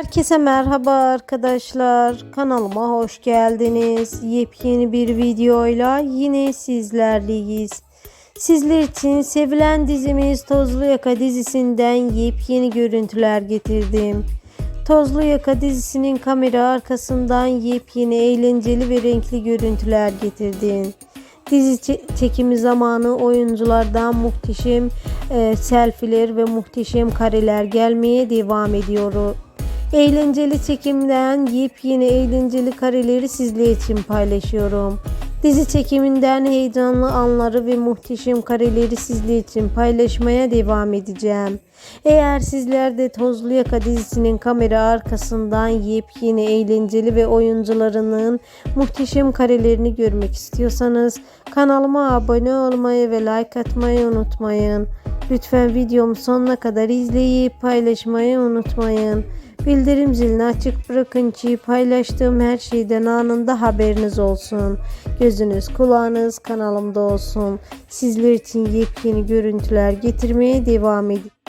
Herkese merhaba arkadaşlar. Kanalıma hoş geldiniz. Yepyeni bir videoyla yine sizlerleyiz. Sizler için sevilen dizimiz Tozlu Yaka dizisinden yepyeni görüntüler getirdim. Tozlu Yaka dizisinin kamera arkasından yepyeni eğlenceli ve renkli görüntüler getirdim. Dizi çe- çekimi zamanı oyunculardan muhteşem e, selfiler ve muhteşem kareler gelmeye devam ediyor. Eğlenceli çekimden yepyeni eğlenceli kareleri sizler için paylaşıyorum. Dizi çekiminden heyecanlı anları ve muhteşem kareleri sizler için paylaşmaya devam edeceğim. Eğer sizler de Tozlu Yaka dizisinin kamera arkasından yepyeni eğlenceli ve oyuncularının muhteşem karelerini görmek istiyorsanız kanalıma abone olmayı ve like atmayı unutmayın. Lütfen videomu sonuna kadar izleyip paylaşmayı unutmayın. Bildirim zilini açık bırakın ki paylaştığım her şeyden anında haberiniz olsun. Gözünüz kulağınız kanalımda olsun. Sizler için yepyeni görüntüler getirmeye devam edin.